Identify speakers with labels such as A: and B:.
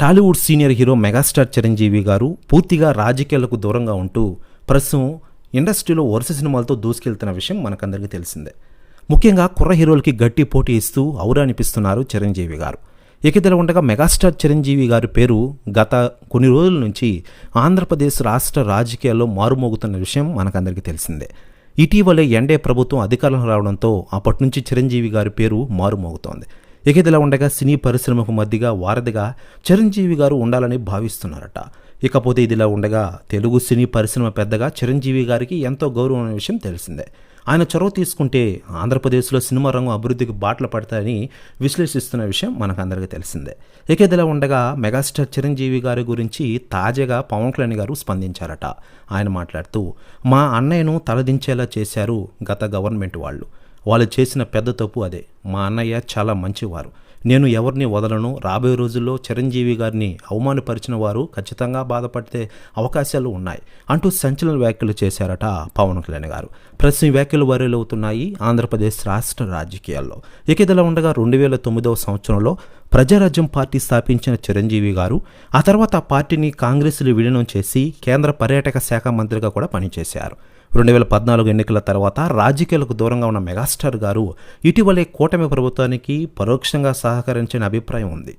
A: Tollywood senior hero megastar Chiranjeevi garu పూర్తిగా రాజకీయాలకు దూరంగా ఉంటూ ప్రస్తుతం ఇండస్ట్రీలో వరుస సినిమాలతో దూసుకెళ్తున్న విషయం మనకందరికీ తెలిసిందే. ముఖ్యంగా కుర్ర హీరోలకి గట్టి పోటీ ఇస్తూ ఔరానిపిస్తున్నారు చిరంజీవి గారు. ఇక ఉండగా మెగాస్టార్ చిరంజీవి గారి పేరు గత కొన్ని రోజుల నుంచి ఆంధ్రప్రదేశ్ రాష్ట్ర రాజకీయాల్లో మారుమోగుతున్న విషయం మనకందరికీ తెలిసిందే. ఇటీవలే ఎండే ప్రభుత్వం అధికారంలో రావడంతో అప్పటి నుంచి చిరంజీవి గారి పేరు మారుమోగుతోంది. ఇక ఇదిలా ఉండగా సినీ పరిశ్రమకు మధ్యగా వారధిగా చిరంజీవి గారు ఉండాలని భావిస్తున్నారట. ఇకపోతే ఇదిలా ఉండగా తెలుగు సినీ పరిశ్రమ పెద్దగా చిరంజీవి గారికి ఎంతో గౌరవం అనే విషయం తెలిసిందే. ఆయన చొరవ తీసుకుంటే ఆంధ్రప్రదేశ్లో సినిమా రంగం అభివృద్ధికి బాటలు పడతాయని విశ్లేషిస్తున్న విషయం మనకందరికీ తెలిసిందే. ఇక ఇదిలా ఉండగా మెగాస్టార్ చిరంజీవి గారి గురించి తాజాగా పవన్ కళ్యాణ్ గారు స్పందించారట. ఆయన మాట్లాడుతూ మా అన్నయ్యను తలదించేలా చేశారు గత గవర్నమెంట్ వాళ్ళు. వాళ్ళు చేసిన పెద్ద తప్పు అదే. మా అన్నయ్య చాలా మంచివారు. నేను ఎవరిని వదలను? రాబోయే రోజుల్లో చిరంజీవి గారిని అవమానపరిచిన వారు ఖచ్చితంగా బాధపడితే అవకాశాలు ఉన్నాయి అంటూ సంచలన వ్యాఖ్యలు చేశారట పవన్ కళ్యాణ్ గారు. ప్రస్తుతం వ్యాఖ్యలు వైరల్ అవుతున్నాయి ఆంధ్రప్రదేశ్ రాష్ట్ర రాజకీయాల్లో. ఇక ఇదిలా ఉండగా రెండు వేల తొమ్మిదవ సంవత్సరంలో ప్రజారాజ్యం పార్టీ స్థాపించిన చిరంజీవి గారు ఆ తర్వాత ఆ పార్టీని కాంగ్రెస్లు విలీనం చేసి కేంద్ర పర్యాటక శాఖ మంత్రిగా కూడా పనిచేశారు. రెండు వేల పద్నాలుగు ఎన్నికల తర్వాత రాజకీయాలకు దూరంగా ఉన్న మెగాస్టార్ గారు ఇటీవలే కూటమి ప్రభుత్వానికి పరోక్షంగా సహకరించిన అభిప్రాయం ఉంది.